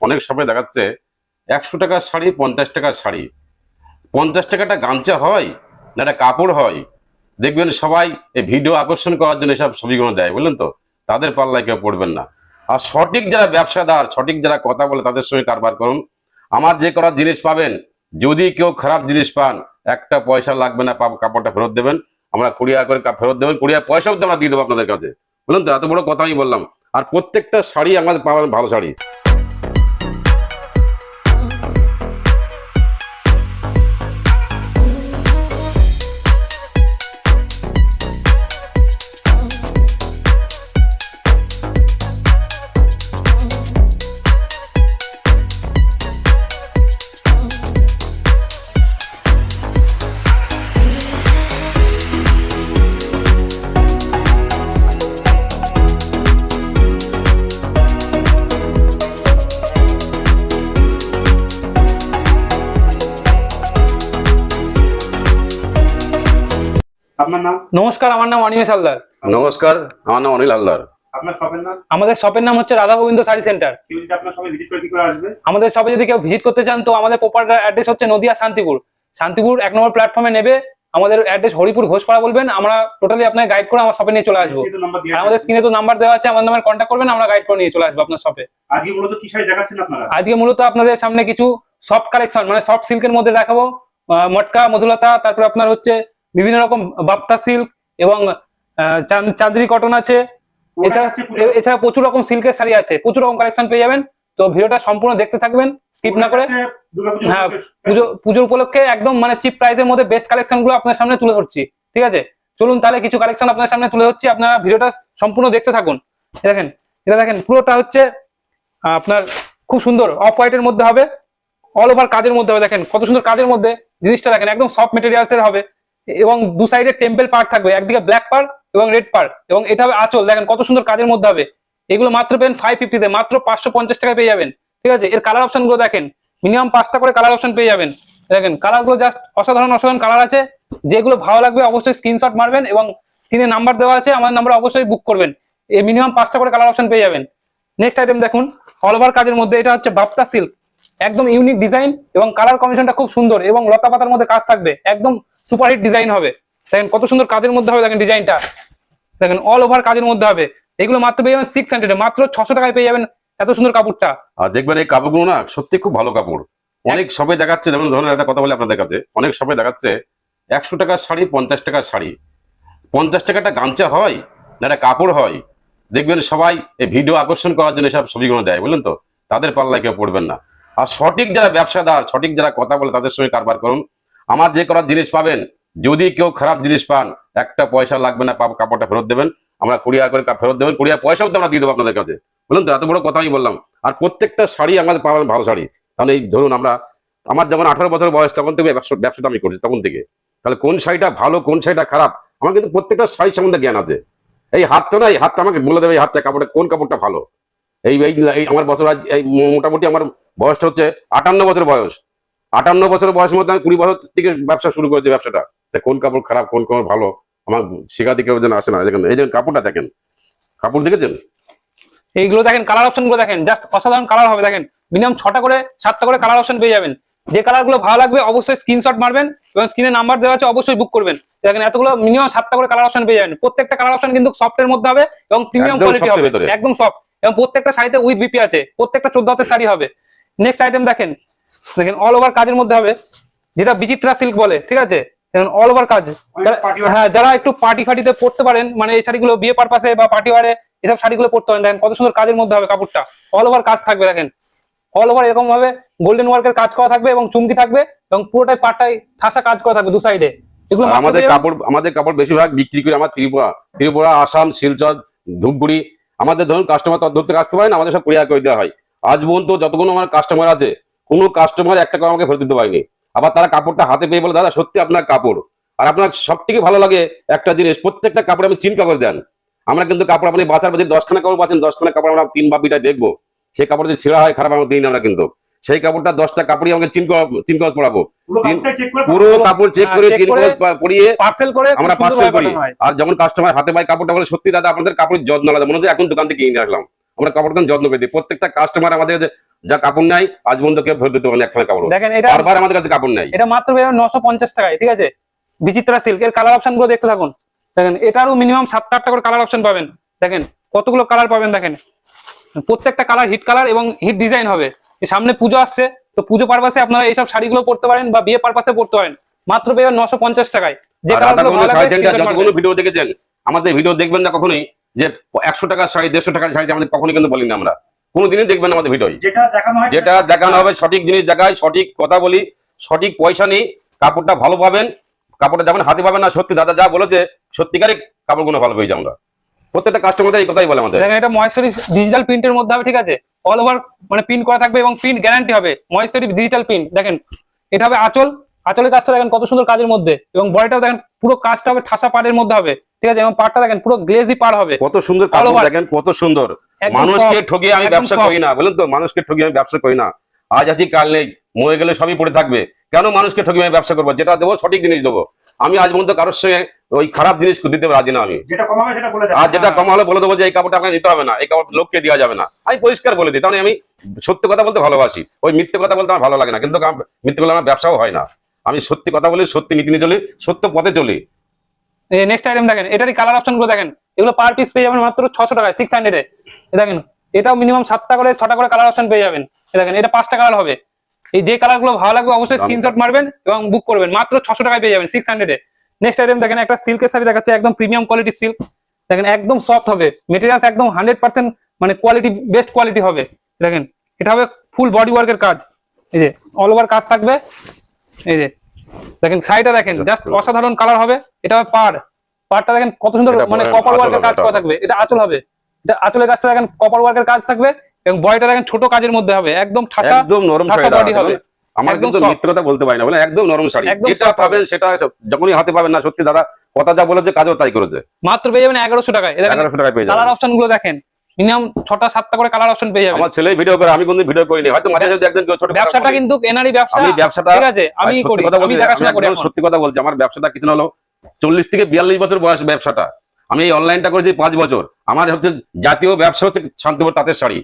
অনেক সময় দেখাচ্ছে, একশো টাকার শাড়ি, পঞ্চাশ টাকার শাড়ি। পঞ্চাশ টাকাটা গামছা হয় না একটা কাপড় হয়? দেখবেন সবাই এই ভিডিও আকর্ষণ করার জন্য এসব ছবিগুলো দেয়, বুঝলেন তো? তাদের পাল্লায় কেউ পড়বেন না। আর সঠিক যারা ব্যবসাদার, সঠিক যারা কথা বলে তাদের সঙ্গে কারবার করুন। আমার যে করা জিনিস পাবেন, যদি কেউ খারাপ জিনিস পান, একটা পয়সা লাগবে না কাপড়টা ফেরত দেবেন। আমরা কুড়িয়া করে ফেরত দেবেন কুড়িয়া পয়সাও তো আমরা দিয়ে দেবো আপনাদের কাছে। বলুন তো? এত বড় কথা আমি বললাম। আর প্রত্যেকটা শাড়ি আমাদের পাবেন ভালো শাড়ি। নমস্কার আমার নাম অনিমেষ হালদার। নমস্কার আমার নাম অনিল হালদার। আপনার শপের নাম? আমাদের শপের নাম হচ্ছে রাধা গোবিন্দ শাড়ি সেন্টার। কেউ যদি আপনার সবাই ভিজিট করে কি করে আসবে? আমাদের শপে যদি কেউ ভিজিট করতে চান তো আমাদের প্রপার অ্যাড্রেস হচ্ছে নদিয়া শান্তিপুর। শান্তিপুর এক নম্বর প্ল্যাটফর্মে নেবে। আমাদের অ্যাড্রেস হরিপুর ঘোষপাড়া বলবেন। আমরা টোটালি আপনাকে গাইড করে আমার শপে নিয়ে চলে আসব। আমাদের স্ক্রিনে তো নাম্বার দেওয়া আছে আমার নাম্বার কন্ট্যাক্ট করবেন আমরা গাইড করে নিয়ে চলে আসব আপনার শপে আজকে মূলত কি শাড়ি দেখাচ্ছেন আপনারা? আজকে মূলত আপনাদের সামনে কিছু সফট কালেকশন মানে সফট সিল্কের মধ্যে দেখাবো। আহ, মটকা মধুলতা তারপর আপনার হচ্ছে বিভিন্ন রকম বাপ্তা সিল্ক এবং চাঁদরি কটন আছে। এছাড়া এছাড়া প্রচুর রকম সিল্কের শাড়ি আছে প্রচুর রকম কালেকশন পেয়ে যাবেন। তো ভিডিওটা সম্পূর্ণ দেখতে থাকবেন স্কিপ না করে। হ্যাঁ পুজো পুজোর উপলক্ষে একদম মানে চিপ প্রাইসের মধ্যে বেস্ট কালেকশনগুলো আপনার সামনে তুলে ধরছি ঠিক আছে? চলুন তাহলে কিছু কালেকশন আপনার সামনে তুলে ধরছি আপনারা ভিডিওটা সম্পূর্ণ দেখতে থাকুন। দেখেন এটা দেখেন পুরোটা হচ্ছে আপনার খুব সুন্দর অফ হোয়াইটের মধ্যে হবে অল ওভার কাজের মধ্যে হবে দেখেন কত সুন্দর কাজের মধ্যে জিনিসটা দেখেন একদম সফট মেটেরিয়ালস এর হবে। এবং দু সাইডে টেম্পেল পার্ট থাকবে। একদিকে ব্ল্যাক পার্ট এবং রেড পার্ট এবং এটা হবে আঁচল। দেখেন কত সুন্দর কাজের মধ্যে হবে। এগুলো মাত্র পেন ফাইভ ফিফটিতে মাত্র পাঁচশো পঞ্চাশ টাকায় পেয়ে যাবেন। ঠিক আছে? এর কালার অপশনগুলো দেখেন। মিনিমাম পাঁচটা করে কালার অপশন পেয়ে যাবেন। দেখেন কালারগুলো জাস্ট অসাধারণ অসাধারণ কালার আছে। যেগুলো ভালো লাগবে অবশ্যই স্ক্রিনশট মারবেন এবং স্ক্রিনে নাম্বার দেওয়া আছে। আমার নাম্বার অবশ্যই বুক করবেন। এই মিনিমাম পাঁচটা করে কালার অপশন পেয়ে যাবেন। নেক্সট আইটেম দেখুন। অল ওভার কাজের মধ্যে এটা হচ্ছে বাপ্তা সিল্ক একদম ইউনিক ডিজাইন এবং কালার কম্বিনেশনটা খুব সুন্দর এবং লতা পাতার মধ্যে কাজ থাকবে। একদম সুপারহিট ডিজাইন হবে। দেখেন কত সুন্দর কাজের মধ্যে হবে দেখেন ডিজাইনটা দেখেন অল ওভার কাজের মধ্যে হবে। এগুলো মাত্র পেয়ে যাবেন সিক্স হান্ড্রেড মাত্র ছশো টাকায় পেয়ে যাবেন এত সুন্দর কাপড়টা। আর দেখবেন এই কাপড়গুলো না সত্যি খুব ভালো কাপড়। অনেক সবাই দেখাচ্ছে যেমন ধরনের একটা কথা বলে আপনাদের কাছে। অনেক সবাই দেখাচ্ছে, একশো টাকার শাড়ি, পঞ্চাশ টাকার শাড়ি। পঞ্চাশ টাকাটা গামছা হয় না একটা কাপড় হয়? দেখবেন সবাই এই ভিডিও আকর্ষণ করার জন্য সব ছবিগুলো দেয়, বুঝলেন তো? তাদের পাল্লায় কেউ পড়বেন না। আর সঠিক যারা ব্যবসাদার, সঠিক যারা কথা বলে তাদের সঙ্গে কারবার করুন। আমার যে করার জিনিস পাবেন, যদি কেউ খারাপ জিনিস পান, একটা পয়সা লাগবে না কাপড়টা ফেরত দেবেন। আমরা কুড়িয়া করে ফেরত দেবেন কুড়িয়া পয়সাও তো আমরা দিয়ে দেবো আপনাদের কাছে। বলুন তো, এত বড় কথা আমি বললাম। আর প্রত্যেকটা শাড়ি আমাদের পাবেন ভালো শাড়ি। তাহলে এই ধরুন আমরা আমার যখন আঠারো বছর বয়স, তখন থেকে ব্যবসাটা আমি করছি, তখন থেকে। তাহলে কোন শাড়িটা ভালো, কোন শাড়িটা খারাপ? আমার কিন্তু প্রত্যেকটা শাড়ির সম্বন্ধে জ্ঞান আছে। এই হাতটা না এই হাতটা আমাকে বলে দেবে, এই হাতটা, কাপড়টা, কোন কাপড়টা ভালো? এই এই আমার বছর আজ এই মোটামুটি আমার বয়সটা হচ্ছে আটান্ন বছর বয়স। আটান্ন বছর বয়সের মধ্যে আমি কুড়ি বছর থেকে ব্যবসা শুরু করেছি ব্যবসাটা। তা কোন কাপড় খারাপ কোন কাপড় ভালো? আমার শেখাতে কেউ যেন আসে না। দেখেন এই যে কাপড়টা দেখেন। কাপড় দেখেছেন? এইগুলো দেখেন কালার অপশনগুলো দেখেন। জাস্ট অসাধারণ কালার হবে দেখেন। মিনিমাম ছটা করে সাতটা করে কালার অপশন পেয়ে যাবেন। যে কালারগুলো ভালো লাগবে অবশ্যই স্ক্রিনশট মারবেন এবং স্ক্রিনে নাম্বার দেওয়া আছে অবশ্যই বুক করবেন। দেখেন এতগুলো মিনিমাম সাতটা করে কালার অপশন পেয়ে যাবেন। প্রত্যেকটা কালার অপশন কিন্তু সফটের মধ্যে হবে এবং প্রিমিয়াম কোয়ালিটি হবে। একদম সফট এবং প্রত্যেকটা শাড়িতে উইথ বিপি আছে প্রত্যেকটা চোদ্দ হাতের শাড়ি হবে। নেক্সট আইটেম দেখেন দেখেন অল ওভার কাজের মধ্যে হবে যেটা বিচিত্রা সিল্ক বলে ঠিক আছে? অল ওভার কাজ। হ্যাঁ যারা একটু পার্টি ফাটিতে পড়তে পারেন মানে এই শাড়িগুলো বিয়ে পারপাসে বা পার্টি ওয়ারে এসব শাড়িগুলো পড়তে পারেন। দেখেন কত সুন্দর কাজের মধ্যে হবে কাপড়টা। অল ওভার কাজ থাকবে দেখেন। অল ওভার এরকম ভাবে গোল্ডেন ওয়ার্কের কাজ করা থাকবে এবং চুমকি থাকবে এবং পুরোটাই পাটটাই ঠাসা কাজ করা থাকবে দু সাইডে এগুলো আমাদের কাপড় আমাদের কাপড় বেশিরভাগ বিক্রি করে আমার ত্রিপুরা ত্রিপুরা আসাম শিলচর ধূপগুড়ি আমাদের ধরুন কাস্টমার ধরতে আসতে পারে না আমাদের সব কুরিয়ার করে দেওয়া হয়। আজ পর্যন্ত যতগুলো আমার কাস্টমার আছে, কোনো কাস্টমার একটা করে আমাকে ফেরত দিতে পারেনি। আবার তারা কাপড়টা হাতে পেয়ে বলে, দাদা, সত্যি আপনার কাপড়। আর আপনার সব থেকে ভালো লাগে একটা জিনিস, প্রত্যেকটা কাপড় আমি চিন কাপড় দেন। আমরা কিন্তু কাপড় আপনি বাঁচার বাজে দশখানা কাপড় বাঁচেন, দশখানা কাপড় আমরা তিন বা বিটা দেখব। সেই কাপড় যদি ছেঁড়া হয়, খারাপ আমরা দিই না আমরা কিন্তু। সেই কাপড়টা দশটা কাপড়ই আমাকে চিন চিন পড়াবো। পুরো কাপড় চেক হ্যাঁ, করে চিন কাগজ পরিয়ে পার্সেল করে আমরা পার্সেল করি। আর যখন কাস্টমার হাতে পায় কাপড়টা বলে সত্যি দাদা আপনাদের কাপড়ের যত্ন আলাদা। মনে হচ্ছে এখন দোকান থেকে কিনে আসলাম। আমরা কাপড় যত্ন করে দিই। প্রত্যেকটা কাস্টমার আমাদের যা কাপড় নাই আজ পর্যন্ত কেউ ফেরত দিতে পারে না একখানা কাপড় দেখেন এটা বারবার আমাদের কাছে কাপড় নাই। এটা মাত্র নশো পঞ্চাশ টাকায় ঠিক আছে? বিচিত্রা সিল্ক এর কালার অপশনগুলো দেখতে থাকুন। দেখেন এটারও মিনিমাম সাত আটটা করে কালার অপশন পাবেন। দেখেন কতগুলো কালার পাবেন দেখেন। প্রত্যেকটা কালার হিট কালার এবং হিট ডিজাইন হবে। সামনে পুজো আসছে তো পুজো পারপাসে আপনারা এইসব শাড়িগুলো পরতে পারেন বা বিয়ে পারপাসে পরতে পারেন। মাত্র পেয়ে নশো পঞ্চাশ টাকায়। যে যতগুলো ভিডিও দেখেছেন আমাদের ভিডিও দেখবেন না কখনোই যে একশো টাকার শাড়ি দেড়শো টাকার শাড়ি আমাদের কখনোই কিন্তু বলি না আমরা। কোনোদিনই দেখবেন না আমাদের ভিডিও যেটা দেখানো যেটা দেখানো হবে সঠিক জিনিস দেখায় সঠিক কথা বলি সঠিক পয়সা নেই কাপড়টা ভালো পাবেন কাপড়টা যখন হাতে পাবেন না সত্যি দাদা যা বলেছে সত্যিকারই কাপড়গুলো ভালো পেয়েছে আমরা। প্রত্যেকটা কাস্টমারদের এই কথাই বলে আমাদের। দেখেন এটা ময়েশ্চারি ডিজিটাল প্রিন্টের মধ্যে হবে ঠিক আছে? অল ওভার মানে প্রিন্ট করা থাকবে এবং প্রিন্ট গ্যারান্টি হবে। ময়েশ্চারি ডিজিটাল প্রিন্ট দেখেন। এটা হবে আঁচল। আঁচলের কাজটা দেখেন কত সুন্দর কাজের মধ্যে। এবং বডিটাও দেখেন পুরো কাজটা হবে ঠাসা পাড়ের মধ্যে হবে। ঠিক আছে? এবং পাড়টা দেখেন পুরো গ্লেজি পাড় হবে। কত সুন্দর দেখেন কত সুন্দর। মানুষকে ঠকিয়ে আমি ব্যবসা করি না। বলেন তো মানুষকে ঠকিয়ে আমি ব্যবসা করি না। আজ আছি কাল নেই। মরে গেলে সবই পড়ে থাকবে। কেন মানুষকে ঠকিয়ে আমি ব্যবসা করব? যেটা দেবো সঠিক জিনিস দেবো। আমি আজ পর্যন্ত কারোর সঙ্গে ওই খারাপ জিনিস দিতে রাজি না আমি। যেটা কম হবে সেটা বলে দেন আর যেটা কম হলে বলে দেবো যে এই কাপড়টা আপনাকে নিতে হবে না এই কাপড় লোককে দেওয়া যাবে না। আমি পরিষ্কার বলে দিই তাহলে আমি সত্যি কথা বলতে ভালোবাসি। ওই মিথ্যে কথা বলতে আমার ভালো লাগে না কিন্তু মিথ্যে বলে আমার ব্যবসাও হয় না। আমি সত্যি কথা বলি সত্যি নীতি নিয়ে চলি সত্য পথে চলি। নেক্সট আইটেম দেখেন এটারই কালার অপশনগুলো দেখেন। এগুলো পার পিস পেয়ে যাবেন মাত্র ছশো টাকায় সিক্স হান্ড্রেডে দেখেন এটাও মিনিমাম সাতটা করে ছটা করে কালার অপশন পেয়ে যাবেন। দেখেন এটা পাঁচটা কালার হবে। এই যে কালারগুলো ভালো লাগবে অবশ্যই স্ক্রিনশট মারবেন এবং বুক করবেন। মাত্র ছশো টাকায় পেয়ে যাবেন সিক্স হান্ড্রেডে নেক্সট আইটেম দেখেন একটা সিল্কের শাড়ি দেখাচ্ছে একদম প্রিমিয়াম কোয়ালিটি সিল্ক দেখেন একদম সফট হবে। মেটেরিয়ালস একদম হান্ড্রেড পার্সেন্ট মানে কোয়ালিটি বেস্ট কোয়ালিটি হবে। দেখেন এটা হবে ফুল বডি ওয়ার্কের কাজ। এই যে অল ওভার কাজ থাকবে। এই যে দেখেন শাড়িটা দেখেন জাস্ট অসাধারণ কালার হবে। এটা হবে পার পাড়টা দেখেন কত সুন্দর মানে পরে কপার ওয়ার্কের কাজ করা থাকবে। এটা আঁচল হবে। এটা আঁচলের কাজটা দেখেন কপার ওয়ার্কের কাজ থাকবে এবং বডিটা দেখেন ছোট কাজের মধ্যে হবে। একদম ঠাসা একদম নরম শাড়ি হবে। আমার কিন্তু কথা বলতে পারি না বলে একদম নরম শাড়ি। যেটা পাবেন সেটা যখনই হাতে পাবেন না সত্যি দাদা কথা যা বলেছে কাজও তাই করেছে। মাত্র পেয়ে যাবেন এগারোশো টাকায়। এগারোশো টাকায় পেয়ে কালার যাবেন অপশনগুলো দেখেন। মিনিমাম ছটা সাতটা করে কালার অপশন পেয়ে যাবেন। আমার ছেলে ভিডিও করে আমি কোনদিন ভিডিও করিনি। হয়তো মাঝে মাঝে একজন ছোট ব্যবসাটা কিন্তু এনারই ব্যবসা। আমি ব্যবসাটা ঠিক আছে আমি করি। কথা আমি বলছি, দেখাশোনা আমি করি একদম এখন। সত্যি কথা বলছি আমার ব্যবসাটা কিছু না হলো চল্লিশ থেকে বিয়াল্লিশ বছর বয়স ব্যবসাটা। আমি এই অনলাইনটা করেছি পাঁচ বছর। আমার হচ্ছে জাতীয় ব্যবসা হচ্ছে শান্তিপুর তাঁতের শাড়ি।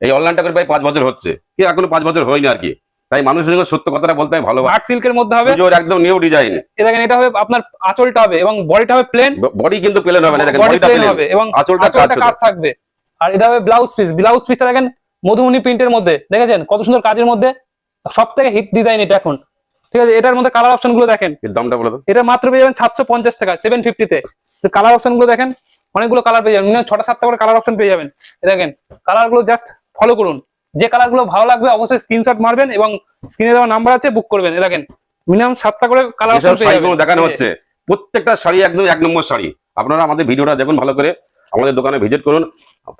এই অনলাইনটা করে প্রায় পাঁচ বছর হচ্ছে। কি এখনও পাঁচ বছর হয়নি আর কি। তাই মানুষের সঙ্গে সত্য কথাটা বলতে আমি ভালোবাসি। আর্ট সিল্কের মধ্যে হবে। পুজোর একদম নিউ ডিজাইন এ দেখেন এটা হবে আপনার আঁচলটা হবে এবং বডিটা হবে প্লেন বডি কিন্তু প্লেন হবে না দেখেন বডিটা প্লেন হবে এবং আঁচলটা কাজ থাকবে। আর এটা হবে ব্লাউজ পিস ব্লাউজ পিসটা দেখেন মধুমণি প্রিন্টের মধ্যে। দেখেছেন? কত সুন্দর কাজের মধ্যে। সব থেকে হিট ডিজাইন এটা এখন। ঠিক আছে এটার মধ্যে কালার অপশনগুলো দেখেন। দামটা বলে এটা মাত্র পেয়ে যাবেন সাতশো পঞ্চাশ টাকা সেভেন ফিফটিতে কালার অপশনগুলো দেখেন অনেকগুলো কালার পেয়ে যাবেন। ছটা সাতটা করে কালার অপশন পেয়ে যাবেন। দেখেন কালারগুলো জাস্ট ফলো করুন। যে কালারগুলো ভালো লাগবে অবশ্যই স্ক্রিনশট মারবেন এবং স্ক্রিনে দেওয়া নাম্বার আছে বুক করবেন। দেখেন মিনিমাম সাতটা করে কালার দেখানো হচ্ছে। প্রত্যেকটা শাড়ি একদম এক নম্বর শাড়ি। আপনারা আমাদের ভিডিওটা দেখুন ভালো করে। আমাদের দোকানে ভিজিট করুন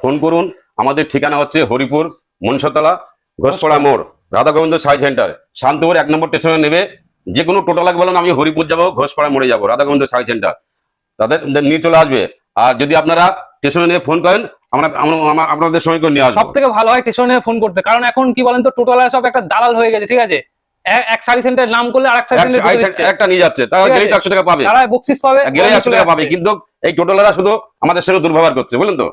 ফোন করুন। আমাদের ঠিকানা হচ্ছে হরিপুর মনসতলা ঘোষপাড়া মোড় রাধা গোবিন্দ শাড়ি সেন্টার শান্তপুর এক নম্বর স্টেশনে নেবে। যে কোনো টোটো লাগবে বলুন আমি হরিপুর যাব ঘোষপাড়া মোড়ে যাব রাধা গোবিন্দ শাড়ি সেন্টার তাদের নিয়ে চলে আসবে। আর যদি আপনারা স্টেশনে নিয়ে ফোন করেন আমরা আপনাদের সময় করে নিয়ে সব থেকে ভালো হয় স্টেশনে ফোন করতে কারণ এখন কি বলেন তো টোটাল সব একটা দালাল হয়ে গেছে ঠিক আছে? এক শাড়ি সেন্টার নাম করলে আরেক শাড়ি সেন্টার একটা নিয়ে যাচ্ছে তারা ঠিক আছে। টাকা পাবে। তারা বকশিস পাবে গেলেই ওরা টাকা পাবে কিন্তু এই টোটোলারা শুধু আমাদের সঙ্গে দুর্ব্যবহার করছে বুঝলেন তো।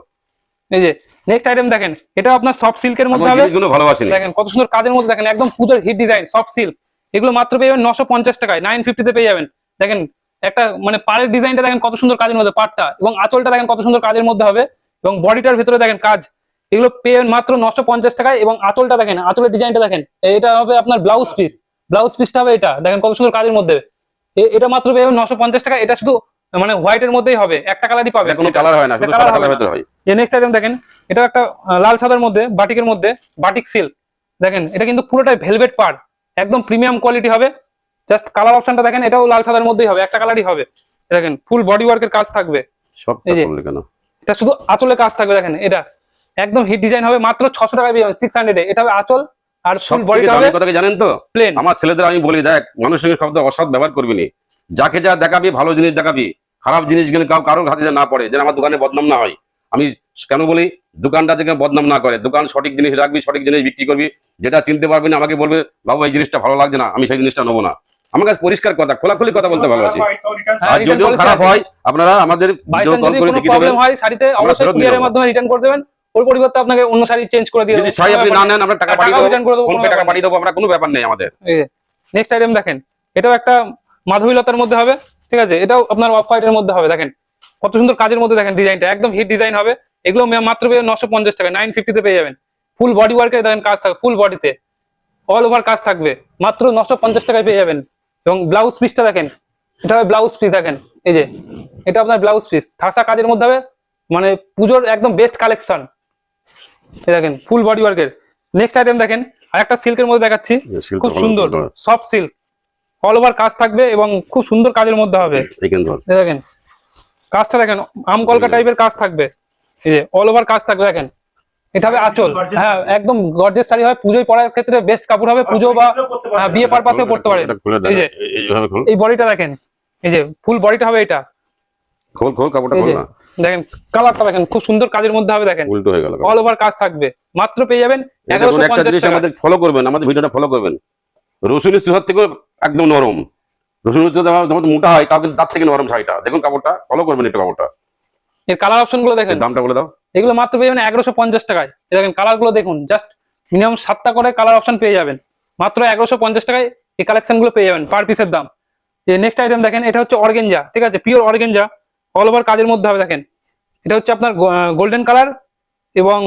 এই যে নেক্সট আইটেম দেখেন এটা আপনার সফট সিল্কের মধ্যে হবে। জিনিসগুলো ভালোবাসি দেখেন কত সুন্দর কাজের মধ্যে দেখেন একদম পুজোর হিট ডিজাইন সফট সিল্ক এগুলো মাত্র পেয়ে যাবেন নশো পঞ্চাশ টাকায় নাইন ফিফটিতে পেয়ে যাবেন। দেখেন একটা মানে পাড়ের ডিজাইনটা দেখেন কত সুন্দর কাজের মধ্যে পাটটা এবং আঁচলটা দেখেন কত সুন্দর কাজের মধ্যে হবে এবং বডিটার ভিতরে দেখেন কাজ এগুলো পেয়ে মাত্র নশো পঞ্চাশ টাকায় এবং আঁচলটা দেখেন আঁচলের ডিজাইনটা দেখেন এটা হবে আপনার ব্লাউজ পিস ব্লাউজ পিসটা হবে এটা দেখেন কত সুন্দর কাজের মধ্যে এটা মাত্র পেয়ে নশো পঞ্চাশ টাকা এটা শুধু মানে হোয়াইটের মধ্যেই হবে একটা কালারই পাবে কোনো কালার হয় না শুধু সাদা হবে হয়। যে নেক্সট আইটেম দেখেন এটা একটা লাল সাদার মধ্যে বাটিকের মধ্যে বাটিক সিল্ক দেখেন এটা কিন্তু পুরোটাই ভেলভেট পার্ট একদম প্রিমিয়াম কোয়ালিটি হবে জাস্ট কালার অপশনটা দেখেন এটাও লাল সাদার মধ্যেই হবে একটা কালারই হবে। দেখেন ফুল বডি ওয়ার্কের কাজ থাকবে। এটা শুধু আঁচলে কাজ থাকবে দেখেন এটা। একদম হিট ডিজাইন হবে মাত্র ছশো টাকায় পেয়ে যাবেন সিক্স হান্ড্রেডে এটা হবে আঁচল আর সব ফুল বডিটা হবে কথা জানেন তো? প্লেন আমার ছেলেদের আমি বলি দেখ মানুষের সঙ্গে শব্দ অসৎ ব্যবহার করবি নি। যাকে যা দেখাবি ভালো জিনিস দেখাবি খারাপ জিনিস কাউ কারোর হাতে না পড়ে যেন আমার দোকানে বদনাম না হয়। আমি কেন বলি দোকানটা থেকে বদনাম না করে। দোকান সঠিক জিনিস রাখবি সঠিক জিনিস বিক্রি করবি যেটা চিনতে পারবি না আমাকে বলবে বাবু এই জিনিসটা ভালো লাগছে না আমি সেই জিনিসটা নেব না। আমার কাছে পরিষ্কার কথা খোলাখুলি কথা বলতে ভালোবাসি। আর যদিও খারাপ হয় আপনারা আমাদের কল করে কোনো দেখিয়ে দেবেন। হয় শাড়িতে অবশ্যই কুরিয়ারের মাধ্যমে রিটার্ন করে দেবেন। ওর পরিবর্তে আপনাকে অন্য শাড়ি চেঞ্জ করে দিয়ে যদি শাড়ি আপনি না নেন আমরা টাকা টাকা পাঠিয়ে return করে দেবো দেবো, ফোন পে টাকা পাঠিয়ে দেবো আমরা কোনো ব্যাপার নেই আমাদের। নেক্সট আইটেম দেখেন। এটাও একটা মাধবীলতার মধ্যে হবে ঠিক আছে? এটাও আপনার অফ হোয়াইটের মধ্যে হবে দেখেন। কত সুন্দর কাজের মধ্যে দেখেন ডিজাইনটা একদম হিট ডিজাইন হবে। এগুলো মাত্র পেয়ে নশো পঞ্চাশ টাকা নাইন ফিফটিতে পেয়ে যাবেন। ফুল বডি ওয়ার্কের দেখেন কাজ থাকবে ফুল বডিতে অল ওভার কাজ থাকবে। মাত্র নশো পঞ্চাশ টাকায় পেয়ে যাবেন। এবং ব্লাউজ পিসটা দেখেন এটা হবে ব্লাউজ পিস দেখেন এই যে এটা আপনার ব্লাউজ পিস ঠাসা কাজের মধ্যে হবে মানে পুজোর একদম বেস্ট কালেকশন এই দেখেন ফুল বডি ওয়ার্কের নেক্সট আইটেম দেখেন আর একটা সিল্কের মধ্যে দেখাচ্ছি খুব সুন্দর। সফট সিল্ক অল ওভার কাজ থাকবে এবং খুব সুন্দর কাজের মধ্যে হবে। দেখেন কাজটা দেখেন আম কলকা টাইপের কাজ থাকবে। এই যে অল ওভার কাজ থাকবে দেখেন। এটা হবে আঁচল। হ্যাঁ একদম গর্জেস শাড়ি হয়। পুজোয় পরার ক্ষেত্রে বেস্ট কাপড় হবে। পুজো বা হ্যাঁ, বিয়ে পারপাসেও পারে এই যে এই বডিটা দেখেন। এই যে ফুল বডিটা হবে এটা। খোল খোল কাপড়টা খোল না। দেখেন কালারটা দেখেন খুব সুন্দর কাজের মধ্যে হবে দেখেন। উল্টো হয়ে গেল অল ওভার কাজ থাকবে। মাত্র পেয়ে যাবেন জিনিস আমাদের ফলো করবেন আমাদের ভিডিওটা ফলো করবেন। রসুনের সুহার থেকে একদম নরম। রসুনের মোটা হয় তাও কিন্তু তার থেকে নরম শাড়িটা। দেখুন কাপড়টা ফলো করবেন একটু কাপড়টা। এর কালার অপশনগুলো দেখেন। দামটা বলে দাও। এগুলো মাত্র পেয়ে যাবেন এগারোশো পঞ্চাশ টাকায়। দেখেন কালারগুলো দেখুন জাস্ট মিনিমাম সাতটা করে কালার অপশন পেয়ে যাবেন। মাত্র এগারোশো পঞ্চাশ টাকায় এই কালেকশনগুলো পেয়ে যাবেন পার পিসের দাম। যে নেক্সট আইটেম দেখেন এটা হচ্ছে অর্গেঞ্জা ঠিক আছে? পিওর অর্গেঞ্জা অল ওভার কাজের মধ্যে হবে দেখেন। এটা হচ্ছে আপনার গোল্ডেন কালার এবং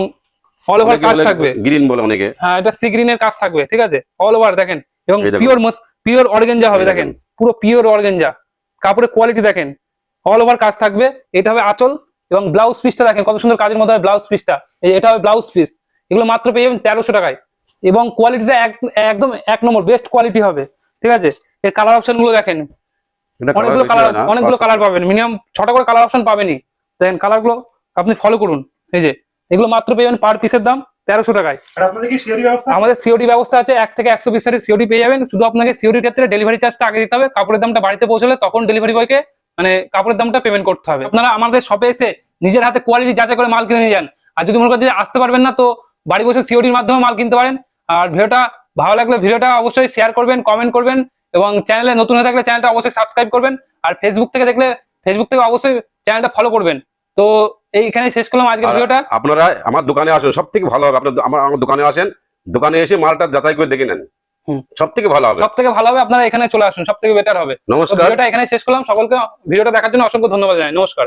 অল ওভার কাজ থাকবে। গ্রিন বলে অনেকে। হ্যাঁ এটা সি গ্রিনের কাজ থাকবে ঠিক আছে? অল ওভার দেখেন। এবং পিওর পিওর অর্গেঞ্জা হবে দেখেন। পুরো পিওর অর্গেঞ্জা কাপড়ের কোয়ালিটি দেখেন। অল ওভার কাজ থাকবে। এটা হবে আঁচল। এবং ব্লাউজ পিসটা দেখেন কত সুন্দর কাজের মধ্যে হয় ব্লাউজ পিসটা এই এটা হবে ব্লাউজ পিস এগুলো মাত্র পেয়ে যাবেন তেরোশো টাকায়। এবং কোয়ালিটিটা একদম এক নম্বর বেস্ট কোয়ালিটি হবে। ঠিক আছে? এর কালার অপশনগুলো দেখেন। অনেকগুলো কালার অনেকগুলো কালার পাবেন। মিনিমাম ছটা করে কালার অপশন পাবেনই। দেখেন কালারগুলো আপনি ফলো করুন। এই যে এগুলো মাত্র পেয়ে যাবেন পার পিসের দাম তেরোশো টাকায়। আর আপনাদের কি ব্যবস্থা? আমাদের সিওডি ব্যবস্থা আছে এক থেকে একশো পিস সিওডি পেয়ে যাবেন। শুধু আপনাকে সিওডির ক্ষেত্রে ডেলিভারি চার্জটা আগে দিতে হবে। কাপড়ের দামটা বাড়িতে পৌঁছলে তখন ডেলিভারি বয়কে মানে কাপড়ের দামটা পেমেন্ট করতে হবে। আপনারা আমাদের শপে এসে নিজের হাতে কোয়ালিটি যাচাই করে মাল কিনে নিয়ে যান। আর যদি মনে করেন আসতে পারবেন না তো বাড়ি বসে সিওডির মাধ্যমে মাল কিনতে পারেন। আর ভিডিওটা ভালো লাগলে ভিডিওটা অবশ্যই শেয়ার করবেন কমেন্ট করবেন এবং চ্যানেলে নতুন হয়ে থাকলে চ্যানেলটা অবশ্যই সাবস্ক্রাইব করবেন। আর ফেসবুক থেকে দেখলে ফেসবুক থেকে অবশ্যই চ্যানেলটা ফলো করবেন। তো এইখানে শেষ করলাম আজকের ভিডিওটা। আপনারা আমার দোকানে আসুন সব থেকে ভালো হবে। আপনার আমার দোকানে আসেন দোকানে এসে মালটা যাচাই করে দেখে নেন। সব থেকে ভালো হবে। সব থেকে ভালো হবে আপনারা এখানে চলে আসুন সব থেকে বেটার হবে নমস্কার। ভিডিওটা এখানে শেষ করলাম সকলকে ভিডিওটা দেখার জন্য অসংখ্য ধন্যবাদ জানাই। নমস্কার।